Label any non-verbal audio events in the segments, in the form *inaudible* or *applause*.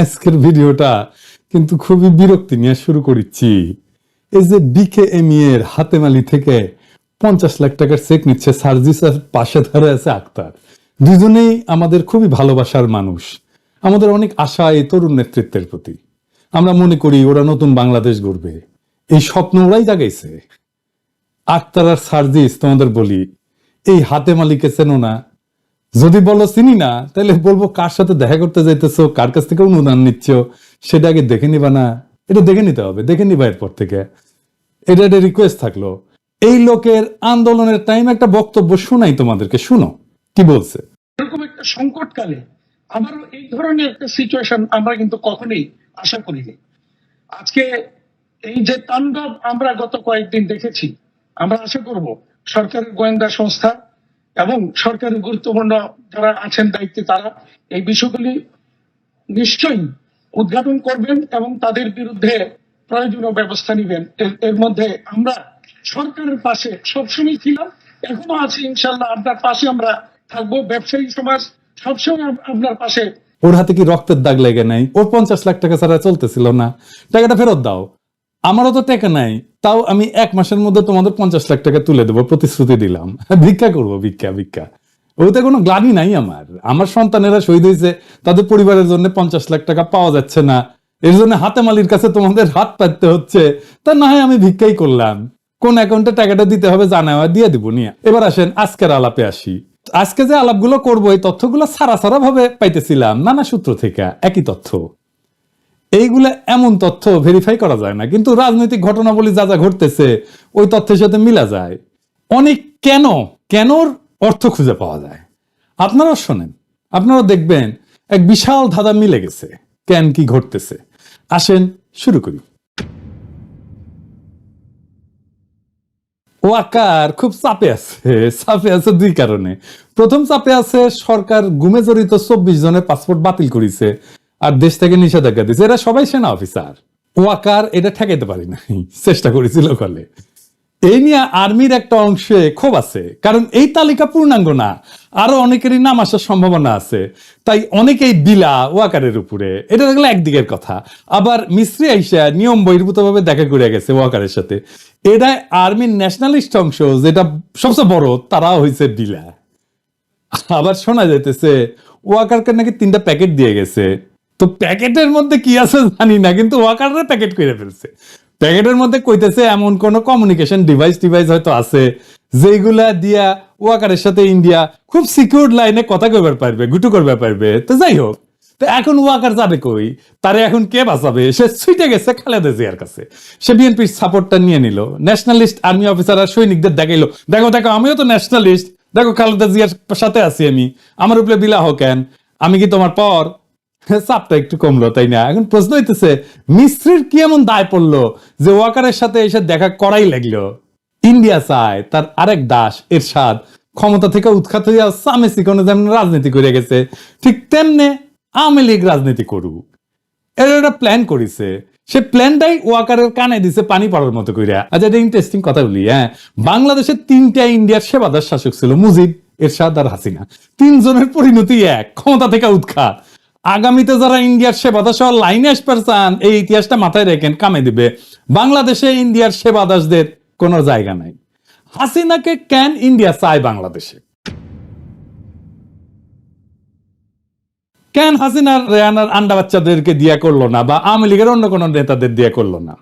আজকের ভিডিওটা কিন্তু খুবই বিরক্তি নিয়ে শুরু করেছি। এই যে বিকে এর হাতেমালি থেকে পঞ্চাশ লাখ টাকার চেক নিচ্ছে সার্জিস আর পাশে ধরে আছে আক্তার। দুজনেই আমাদের খুবই ভালোবাসার মানুষ। আমাদের অনেক আশা এই তরুণ নেতৃত্বের প্রতি। আমরা মনে করি ওরা নতুন বাংলাদেশ গড়বে। এই স্বপ্ন ওরাই জাগাইছে। আক্তার আর সার্জিস তোমাদের বলি, এই হাতে মালিকে চেনো না যদি বলো চিনি না, তাহলে বলব কার সাথে দেখা করতে যাইতেছো, কার কাছ থেকে অনুদান নিচ্ছ, সেটা আগে দেখে নিবা না। এটা দেখে নিতে হবে, দেখে নিবা এরপর থেকে। এটা একটা রিকোয়েস্ট থাকল। এই লোকের আন্দোলনের টাইম একটা বক্তব্য শোনাই তোমাদেরকে, শুনো। কি বলছে? এরকম একটা সংকটকালে আবারও এই ধরনের একটা সিচুয়েশন আমরা কিন্তু কখনোই আশা করিনি। আজকে এই যে তাণ্ডব আমরা গত কয়েকদিন দেখেছি, আমরা আশা করব সরকারের গোয়েন্দা সংস্থা এবং সরকারের গুরুত্বপূর্ণ যারা আছেন দায়িত্বে তারা এই বিষয়গুলি নিশ্চয়ই উদ্ঘাটন করবেন এবং তাদের বিরুদ্ধে প্রয়োজনীয় ব্যবস্থা নেবেন। এর- মধ্যে আমরা সরকারের পাশে সবসময় ছিলাম, এখনও আছি ইনশাল্লাহ আপনার পাশে আমরা থাকব। ব্যবসায়ী সমাজ সবসময় আপনার পাশে। ওর হাতে কি রক্তের দাগ লেগে নাই? ওর পঞ্চাশ লাখ টাকা ছাড়া চলতেছিল না। টাকাটা ফেরত দাও। আমারও তো টাকা নাই, তাও আমি এক মাসের মধ্যে তোমাদের পঞ্চাশ লাখ টাকা তুলে দেবো, প্রতিশ্রুতি দিলাম। *laughs* ভিক্ষা করব, ভিক্ষা ভিক্ষা। ওতে কোনো গ্লানি নাই আমার। আমার সন্তানেরা শহীদ হয়েছে, তাদের পরিবারের জন্য পঞ্চাশ লাখ টাকা পাওয়া যাচ্ছে না। এর জন্য হাতে মালির কাছে তোমাদের হাত পাততে হচ্ছে। তা না হয় আমি ভিক্ষাই করলাম। কোন অ্যাকাউন্টে টাকাটা দিতে হবে জানা হয় দিয়ে দিব, নিয়ে। এবার আসেন আজকের আলাপে আসি। আজকে যে আলাপগুলো করব, এই তথ্যগুলো সারা সারা ভাবে পাইতেছিলাম, নানা সূত্র থেকে। একই তথ্য। এইগুলা এমন তথ্য ভেরিফাই করা যায় না। কিন্তু রাজনৈতিক ঘটনাবলী যা যা ঘটতেছে, ওই তথ্যের সাথে মিলা যায়। অনেক কেন, কেনর অর্থ খুঁজে পাওয়া যায়। আপনারা শোনেন, আপনারা দেখবেন এক বিশাল ধাঁধা মিলে গেছে, কেন কি ঘটতেছে। আসেন, শুরু করি। ওয়াকার খুব চাপে আছে চাপে আছে দুই কারণে। প্রথম চাপে আছে, সরকার গুমে জড়িত চব্বিশ জনের পাসপোর্ট বাতিল করেছে। আর দেশ থেকে নিষেধাজ্ঞা দিয়েছে এরা সবাই সেনা অফিসার। ওয়াকার এটা ঠেকাইতে পারি নাই, চেষ্টা করেছিল কলে। এই নিয়ে আর্মির একটা অংশে ক্ষোভ আছে, কারণ এই তালিকা পূর্ণাঙ্গ না। আরও অনেকেরই নাম আসার সম্ভাবনা আছে। তাই অনেকেই বিলা ওয়াকারের উপরে। এটা দেখলে একদিকের কথা। আবার মিস্ত্রি আইসা নিয়ম বহির্ভূত ভাবে দেখা করে গেছে ওয়াকারের সাথে। এটা আর্মির ন্যাশনালিস্ট অংশ, যেটা সবচেয়ে বড়, তারাও হয়েছে বিলা। আবার শোনা যাইতেছে, ওয়াকারকে নাকি তিনটা প্যাকেট দিয়ে গেছে। তো প্যাকেটের মধ্যে কি আছে জানি না, কিন্তু ওয়াকাররা প্যাকেট করে ফেলছে। প্যাকেটের মধ্যে কইতেছে এমন কোন কমিউনিকেশন ডিভাইস ডিভাইস হয়তো আছে যেগুলা দিয়া ওয়াকারের সাথে ইন্ডিয়া খুব সিকিউর লাইনে কথা কইবার পারবে, গুটু করবে পারবে। তো যাই হোক, তো এখন ওয়াকার যাবে কই? তারে এখন কে বাঁচাবে? সে ছুটে গেছে খালেদা জিয়ার কাছে। সে বিএনপির সাপোর্টটা নিয়ে নিল। ন্যাশনালিস্ট আর্মি অফিসার আর সৈনিকদের দেখাইলো। দেখো দেখো, আমিও তো ন্যাশনালিস্ট দেখো, খালেদা জিয়ার সাথে আছি আমি। আমার উপরে বিলাহ কেন? আমি কি তোমার পর? একটু কমলো, তাই না? এখন প্রশ্ন হইতেছে, মিস্ত্রির কি এমন দায় পড়ল যে ওয়াকারের সাথে এসে দেখা করাই লাগল? ইন্ডিয়া চায়, তার আরেক দাস ক্ষমতা থেকে উৎখাত হইয়া সামে সিকনে যেমন রাজনীতি করে গেছে, ঠিক তেমনে আওয়ামী লীগ রাজনীতি করুক। এর একটা প্ল্যান করিছে। সে প্ল্যানটাই ওয়াকারের কানে দিছে পানি পড়ার মতো কইরা। আচ্ছা এটা ইন্টারেস্টিং কথা বলি হ্যাঁ? বাংলাদেশের তিনটা ইন্ডিয়ার সেবাদার শাসক ছিল, মুজিব, এরশাদ আর হাসিনা। তিনজনের পরিণতি এক, ক্ষমতা থেকে উৎখাত। আগামীতে যারা ইন্ডিয়ার সেবাদাস সহ লাইনে আসবার চান এই ইতিহাসটা মাথায় রেখেন, কামে দিবে। বাংলাদেশে ইন্ডিয়ার সেবাদাসদের কোনো জায়গা নাই। হাসিনাকে কেন ইন্ডিয়া চায় বাংলাদেশে? কেন হাসিনার রেহানার আন্ডা বাচ্চাদেরকে দিয়া করল না বা আওয়ামী লীগের অন্য কোনো নেতাদের দিয়া করল না?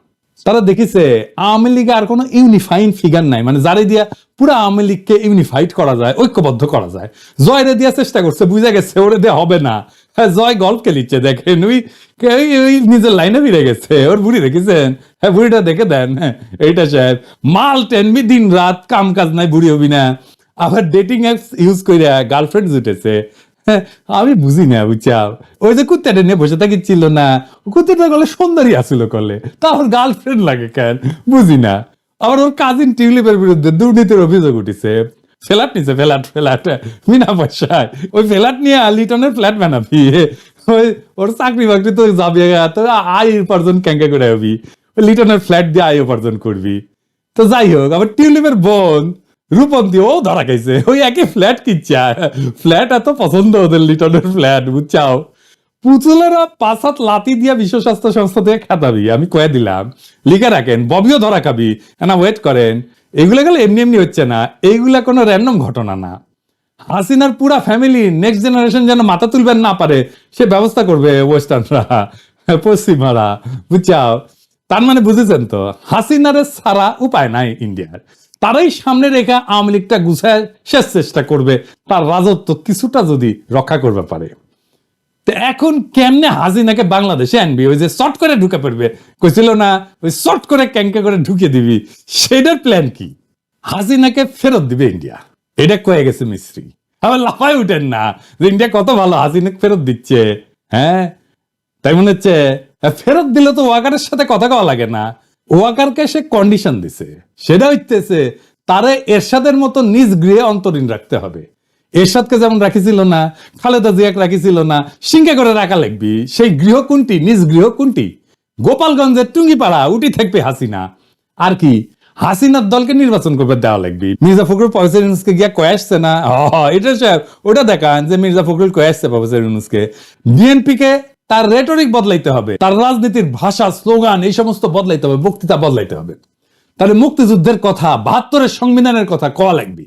তারা দেখিছে, আওয়ামী লীগে আর কোনো ইউনিফাইন ফিগার নাই। মানে যারে দিয়া পুরো আওয়ামী লীগকে ইউনিফাইড করা যায়, ঐক্যবদ্ধ করা যায়। জয় রে দিয়া চেষ্টা করছে, বুঝা গেছে, ওরে দিয়ে হবে না। হ্যাঁ জয় গল্প খেলিচ্ছে দেখেন ওই ওই- নিজের লাইনে ফিরে গেছে ওর বুড়ি হ্যাঁ বুড়িটা দেখে দেন হ্যাঁ এইটা সাহেব মাল টেনবি দিন রাত কাম কাজ নাই বুড়ি হবি না। আবার ডেটিং অ্যাপস ইউজ করে গার্লফ্রেন্ড জুটেছে। হ্যাঁ, আমি বুঝি না বুঝছাও ওই যে কুত্তাটা নিয়ে বসে থাকি ছিল না। কুত্তাটা গলে সুন্দরী আসিল কলে। তার গার্লফ্রেন্ড লাগে কেন? বুঝি না। আবার ওর কাজিন টিউলিপের বিরুদ্ধে দুর্নীতির অভিযোগ উঠেছে। ফ্ল্যাট নিছে, ফ্ল্যাট ফ্ল্যাট। বিনা পয়সায়। ওই ফ্ল্যাট নিয়ে লিটনের ফ্ল্যাট বানাবি। ওই ওর চাকরি বাকরি তো যাবি তো আয় উপার্জন ক্যাঙ্কা করে হবি। লিটনের ফ্ল্যাট দিয়ে আয় উপার্জন করবি। তো যাই হোক, আবার টিউলিপের বোন রূপন্তি ও ধরা খাইছে। ওই একই ফ্ল্যাট কিচ্ছা ফ্ল্যাট এত পছন্দ ওদের লিটনের ফ্ল্যাট, বুঝছাও? পুতুলেরা পাঁচ হাত লাতি দিয়া বিশ্ব স্বাস্থ্য সংস্থা থেকে খাতাবি। আমি কয়ে দিলাম, লিখে রাখেন, ববিও ধরা খাবি। না ওয়েট করেন। এগুলো গেলে এমনি এমনি হচ্ছে না। এইগুলা কোনো র্যান্ডম ঘটনা না। হাসিনার পুরা ফ্যামিলি নেক্সট জেনারেশন যেন মাথা তুলবেন না পারে, সে ব্যবস্থা করবে ওয়েস্টার্নরা পশ্চিমারা, বুঝছাও? তার মানে বুঝেছেন তো? হাসিনারে ছাড়া উপায় নাই ইন্ডিয়ার। তারাই সামনে রেখে আওয়ামী লীগটা গুছায় শেষ চেষ্টা করবে। তার রাজত্ব কিছুটা যদি রক্ষা করবে পারে। তো এখন কেমনে হাসিনাকে বাংলাদেশে আনবি? ওই যে শর্ট করে ঢুকে পড়বে। কইছিল না, ওই শর্ট করে ক্যাঙ্কে করে ঢুকে দিবি। সেটার প্ল্যান কি? হাসিনাকে ফেরত দিবে ইন্ডিয়া। এটা কয়ে গেছে মিস্ত্রি। আবার লাফায় উঠেন না যে ইন্ডিয়া কত ভালো হাসিনাকে ফেরত দিচ্ছে। হ্যাঁ? তাই মনে হচ্ছে ফেরত দিলে তো ওয়াকারের সাথে কথা কওয়া লাগে না। ওয়াকারকে সে কন্ডিশন দিছে। সেটা হইতেছে, তারে এর এরশাদের মতো নিজ গৃহে অন্তরীণ রাখতে হবে। এরশাদকে যেমন রাখিছিল না, খালেদা জিয়াকে রাখিছিল না, সিংকে করে রাখা লাগবি। সেই গৃহ কোনটি নিজ গৃহ কোনটি গোপালগঞ্জের টুঙ্গিপাড়া উঠি থাকবে হাসিনা। আর কি? হাসিনার দলকে নির্বাচন করবে দেওয়া লাগবে। মির্জা ফখরুল প্রফেসর ইউনুসকে গিয়া কয়ে আসছে না? এটা সাহেব ওটা দেখান যে মির্জা ফখরুল কয়ে আসছে প্রফেসর ইউনুসকে। বিএনপি কে তার রেটরিক বদলাইতে হবে, তার রাজনীতির ভাষা স্লোগান এই সমস্ত বদলাইতে হবে, বক্তৃতা বদলাইতে হবে। তাহলে মুক্তিযুদ্ধের কথা, বাহাত্তরের সংবিধানের কথা কওয়া লাগবে।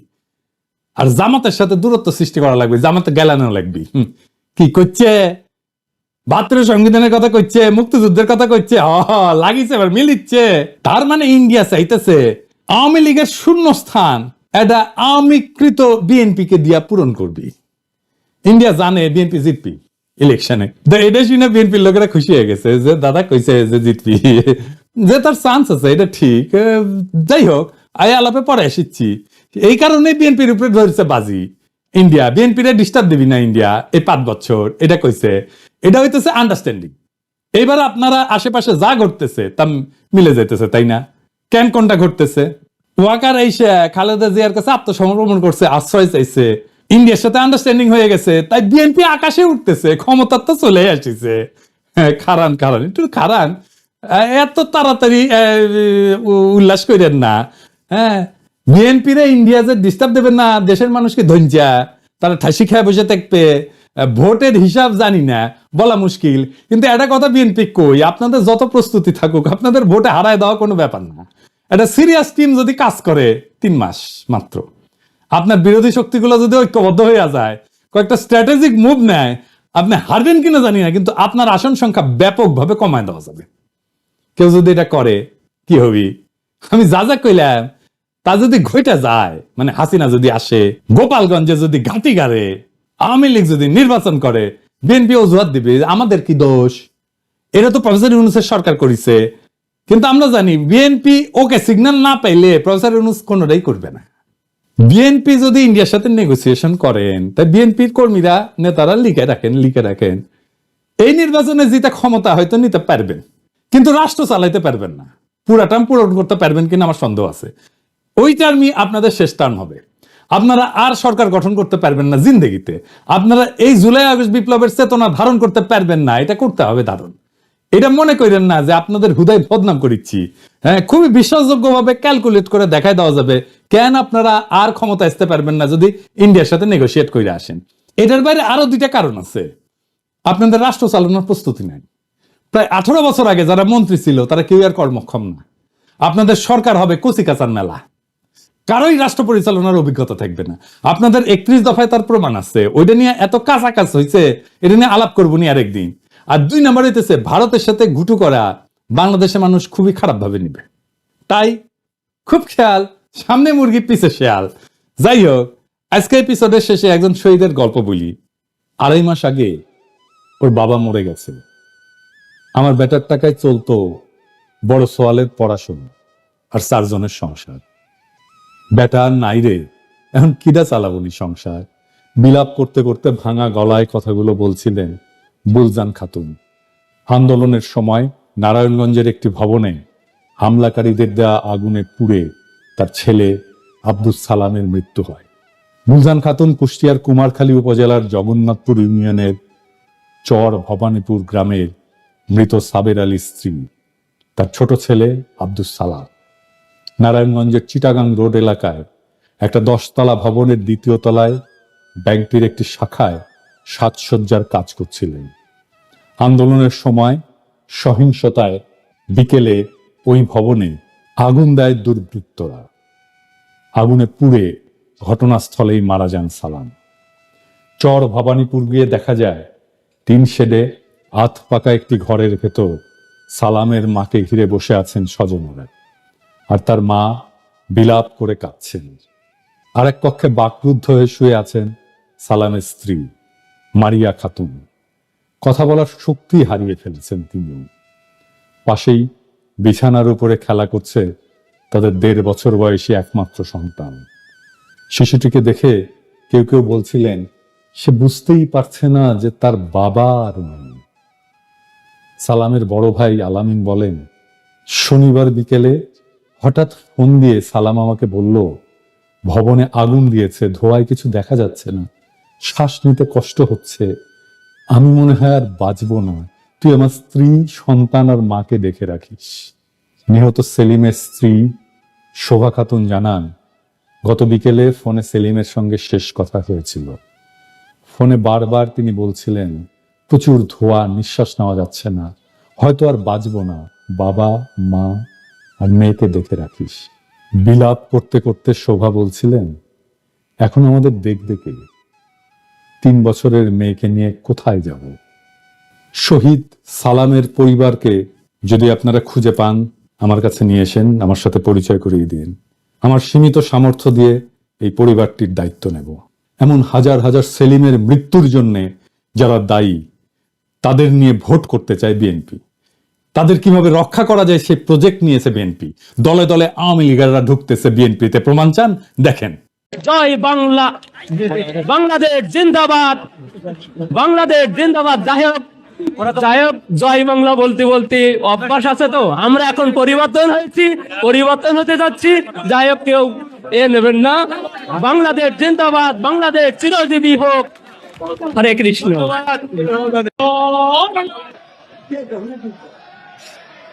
আর জামাতের সাথে দূরত্ব সৃষ্টি করা লাগবে জামাতে গেলানো লাগবে। কি করছে? বাহাত্তরের সংবিধানের কথা কইছে মুক্তিযুদ্ধের কথা হ, লাগিছে এবার মিলিচ্ছে। তার মানে ইন্ডিয়া চাইতেছে আওয়ামী লীগের শূন্য স্থান এটা আওয়ামীকৃত বিএনপি কে দিয়া পূরণ করবি। ইন্ডিয়া জানে বিএনপি জিতবি ইলেকশনে। এটা শুনে বিএনপির লোকেরা খুশি হয়ে গেছে যে দাদা কইছে যে জিতবি। যে তার চান্স আছে এটা ঠিক। যাই হোক আয় আলাপে পরে এসেছি এই কারণে বিএনপির উপরে ধরেছে বাজি। ইন্ডিয়া বিএনপিরে ডিস্টার্ব দিবি না ইন্ডিয়া এই পাঁচ বছর এটা কইছে। এটা হইতেছে আন্ডারস্ট্যান্ডিং এইবার আপনারা আশেপাশে যা ঘটতেছে তা মিলে যাইতেছে তাই না? কেন কোনটা ঘটতেছে? ওয়াকার খালেদা জিয়ার কাছে আত্মসমর্পণ করছে আশ্রয় চাইছে। ইন্ডিয়ার সাথে আন্ডারস্ট্যান্ডিং হয়ে গেছে তাই বিএনপি আকাশে উঠতেছে ক্ষমতার তো চলে আসিছে। হ্যাঁ, খারান খারান একটু খারান। এত তাড়াতাড়ি উল্লাস করেন না। হ্যাঁ বিএনপি রে ইন্ডিয়া যে ডিস্টার্ব দেবেন না, দেশের মানুষকে ধঞ্জা তারা ঠাসি খেয়ে বসে থাকবে ভোটের হিসাব জানি না, বলা মুশকিল। কিন্তু একটা কথা বিএনপি কই, আপনাদের যত প্রস্তুতি থাকুক, আপনাদের ভোটে হারায় দেওয়া কোনো ব্যাপার না। একটা সিরিয়াস টিম যদি কাজ করে, তিন মাস মাত্র। আপনার বিরোধী শক্তিগুলো যদি ঐক্যবদ্ধ হয়ে যায়, কয়েকটা স্ট্র্যাটেজিক মুভ নেয়, আপনি হারবেন কিনা জানি না, কিন্তু আপনার আসন সংখ্যা ব্যাপকভাবে কমায় দেওয়া যাবে। কেউ যদি এটা করে, কি হবি? আমি যা যা কইলাম তা যদি ঘইটা যায় মানে হাসিনা যদি আসে, গোপালগঞ্জে যদি ঘাটি গাড়ে, আওয়ামী লীগ যদি নির্বাচন করে, বিএনপি অজুহাত দিবে, আমাদের কি দোষ? এটা তো প্রফেসর ইউনুসের সরকার করেছে। কিন্তু আমরা জানি, বিএনপি ওকে সিগন্যাল না পাইলে প্রফেসর ইউনুস কোনোটাই করবে না। বিএনপি যদি ইন্ডিয়ার সাথে নেগোসিয়েশন করেন তাই বিএনপির কর্মীরা, নেতারা লিখে রাখেন লিখে রাখেন। এই নির্বাচনে জিতে ক্ষমতা হয়তো নিতে পারবেন, কিন্তু রাষ্ট্র চালাইতে পারবেন না। পুরা টার্ম পূরণ করতে পারবেন কিনা আমার সন্দেহ আছে। ওই টার্মই আপনাদের শেষ টার্ম হবে। আপনারা আর সরকার গঠন করতে পারবেন না জিন্দগিতে। আপনারা এই জুলাই আগস্ট বিপ্লবের চেতনা ধারণ করতে পারবেন না, এটা করতে হবে ধারণ এটা মনে করেন না যে আপনাদের হুদায় বদনাম করিচ্ছি। হ্যাঁ খুবই বিশ্বাসযোগ্য ভাবে ক্যালকুলেট করে দেখাই দেওয়া যাবে কেন আপনারা আর ক্ষমতা আসতে পারবেন না যদি ইন্ডিয়ার সাথে নেগোসিয়েট করে আসেন। এটার বাইরে আরও দুইটা কারণ আছে। আপনাদের রাষ্ট্র চালানোর প্রস্তুতি নাই। প্রায় আঠারো বছর আগে যারা মন্ত্রী ছিল, তারা কেউ আর কর্মক্ষম না। আপনাদের সরকার হবে কচিকাচার মেলা। কারোই রাষ্ট্র পরিচালনার অভিজ্ঞতা থাকবে না। আপনাদের একত্রিশ দফায় তার প্রমাণ আছে। ওইটা নিয়ে এত কাছাকাছি হয়েছে এটা নিয়ে আলাপ করব নি আরেকদিন। আর দুই নম্বর হইতেছে, ভারতের সাথে ঘুটু করা বাংলাদেশের মানুষ খুবই খারাপ ভাবে নিবে। তাই খুব খেয়াল, সামনে মুরগি পিছে শেয়াল। যাই হোক, আজকে এপিসোডের শেষে একজন শহীদের গল্প বলি। আড়াই মাস আগে ওর বাবা মরে গেছে। আমার বেটার টাকায় চলতো বড় সোয়ালের পড়াশোনা আর চারজনের সংসার। বেটা নাই রে। এখন কিডা চালাবনি সংসার? বিলাপ করতে করতে ভাঙা গলায় কথাগুলো বলছিলেন বুলজান খাতুন। আন্দোলনের সময় নারায়ণগঞ্জের একটি ভবনে হামলাকারীদের দেয়া আগুনে পুড়ে তার ছেলে আব্দুস সালামের মৃত্যু হয়। বুলজান খাতুন কুষ্টিয়ার কুমারখালী উপজেলার জগন্নাথপুর ইউনিয়নের চর ভবানীপুর গ্রামের মৃত সাবের আলীর স্ত্রী। তার ছোট ছেলে আব্দুস সালাম। নারায়ণগঞ্জের চিটাগাং রোড এলাকায় একটা দশতলা ভবনের দ্বিতীয় তলায় ব্যাংকটির একটি শাখায় সাজসজ্জার কাজ করছিলেন। আন্দোলনের সময় সহিংসতায় বিকেলে ওই ভবনে আগুন দেয় দুর্বৃত্তরা। আগুনে পুড়ে ঘটনাস্থলেই মারা যান সালাম। চর ভবানীপুর গিয়ে দেখা যায়, তিন শেডে আধ পাকা একটি ঘরের ভেতর সালামের মাকে ঘিরে বসে আছেন স্বজনরা। আর তার মা বিলাপ করে কাঁদছেন। আরেক কক্ষে বাকরুদ্ধ হয়ে শুয়ে আছেন সালামের স্ত্রী মারিয়া খাতুন। কথা বলার শক্তি হারিয়ে ফেলেছেন তিনিও। পাশেই বিছানার উপরে খেলা করছে তাদের দেড় বছর বয়সী একমাত্র সন্তান। শিশুটিকে দেখে কেউ কেউ বলছিলেন, সে বুঝতেই পারছে না যে তার বাবা আর নেই। সালামের বড় ভাই আলামিন বলেন, শনিবার বিকেলে হঠাৎ ফোন দিয়ে সালাম আমাকে বলল, ভবনে আগুন দিয়েছে, ধোয়ায় কিছু দেখা যাচ্ছে না। শ্বাস নিতে কষ্ট হচ্ছে। আমি মনে হয় আর বাঁচবো না। তুই আমার স্ত্রী, সন্তান আর মাকে দেখে রাখিস। নিহত সেলিমের স্ত্রী শোভা খাতুন জানান, গত বিকেলে ফোনে সেলিমের সঙ্গে শেষ কথা হয়েছিল। ফোনে বারবার তিনি বলছিলেন, প্রচুর ধোয়া, নিঃশ্বাস নেওয়া যাচ্ছে না। হয়তো আর বাঁচবো না। বাবা, মা আর মেয়েকে দেখে রাখিস। বিলাপ করতে করতে শোভা বলছিলেন, এখন আমাদের দেখবে কে তিন বছরের মেয়েকে নিয়ে কোথায় যাব? শহীদ সালামের পরিবারকে যদি আপনারা খুঁজে পান, আমার কাছে নিয়ে এসেন, আমার সাথে পরিচয় করিয়ে দিন। আমার সীমিত সামর্থ্য দিয়ে এই পরিবারটির দায়িত্ব নেব। এমন হাজার হাজার সেলিমের মৃত্যুর জন্যে যারা দায়ী, তাদের নিয়ে ভোট করতে চায় বিএনপি। তাদের কীভাবে রক্ষা করা যায় সেই প্রজেক্ট নিয়েছে বিএনপি দলে দলে আওয়ামী লীগাররা ঢুকতেছে বিএনপিতে প্রমাণ চান? দেখেন। জয় বাংলা। বাংলাদেশ জিন্দাবাদ। বাংলাদেশ জিন্দাবাদ। যাই হোক যাই হোক, জয় বাংলা বলতে বলতে অভ্যাস আছে তো। আমরা এখন পরিবর্তন হয়েছি, পরিবর্তন হতে যাচ্ছি। যাই হোক, কেউ এ নেবেন না। বাংলাদেশ জিন্দাবাদ, বাংলাদেশ চিরজীবী হোক। হরে কৃষ্ণ।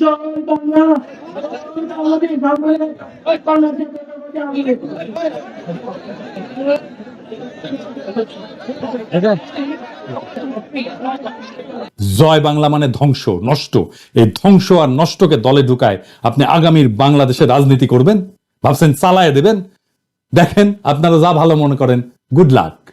জয় বাংলা বাংলাদেশ বাংলাদেশ মানে ধ্বংস, নষ্ট। এই ধ্বংস আর নষ্টকে দলে ঢুকায় আপনি আগামীর বাংলাদেশের রাজনীতি করবেন, ভাবছেন চালায় দেবেন। দেখেন, আপনারা যা ভালো মনে করেন গুড লাক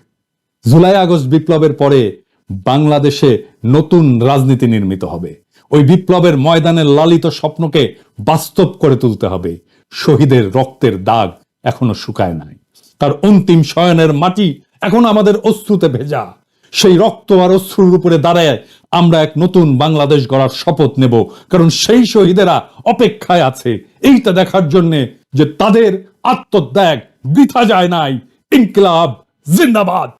জুলাই আগস্ট বিপ্লবের পরে বাংলাদেশে নতুন রাজনীতি নির্মিত হবে। ওই বিপ্লবের ময়দানের লালিত স্বপ্নকে বাস্তব করে তুলতে হবে। শহীদের রক্তের দাগ এখনও শুকায় নাই। তার অন্তিম শয়নের মাটি এখন আমাদের অশ্রুতে ভেজা। সেই রক্ত আর অশ্রুর উপরে দাঁড়ায় আমরা এক নতুন বাংলাদেশ গড়ার শপথ নেব। কারণ সেই শহীদেরা অপেক্ষায় আছে। এইটা দেখার জন্যে যে তাদের আত্মত্যাগ বৃথা যায় নাই। ইনকিলাব, জিন্দাবাদ।